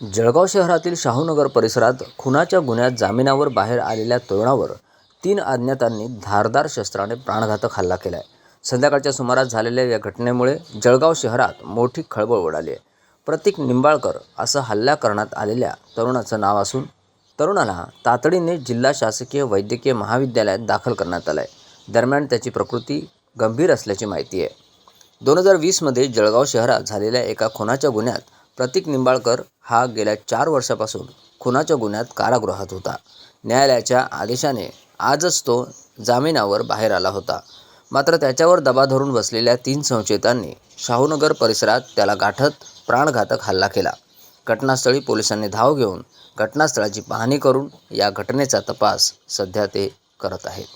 जळगाव शहरातील शाहूनगर परिसरात खुनाच्या गुन्ह्यात जामिनावर बाहेर आलेल्या तरुणावर तीन अज्ञातांनी धारदार शस्त्राने प्राणघातक हल्ला केला आहे संध्याकाळच्या सुमारास झालेल्या या घटनेमुळे जळगाव शहरात मोठी खळबळ उडाली आहे. प्रतीक निंबाळकर असं हल्ला करण्यात आलेल्या तरुणाचं नाव असून तरुणाला तातडीने जिल्हा शासकीय वैद्यकीय महाविद्यालयात दाखल करण्यात आलं आहे दरम्यान त्याची प्रकृती गंभीर असल्याची माहिती आहे. दोन हजार वीसमध्ये जळगाव शहरात झालेल्या एका खुनाच्या गुन्ह्यात प्रतीक निंबाळकर हा गेल्या चार वर्षापासून खुनाच्या गुन्ह्यात कारागृहात होता. न्यायालयाच्या आदेशाने आजच तो जामिनावर बाहेर आला होता. मात्र त्याच्यावर दबा धरून बसलेल्या तीन संशयितांनी शाहूनगर परिसरात त्याला गाठत प्राणघातक हल्ला केला. घटनास्थळी पोलिसांनी धाव घेऊन घटनास्थळाची पाहणी करून या घटनेचा तपास सध्या ते करत आहेत.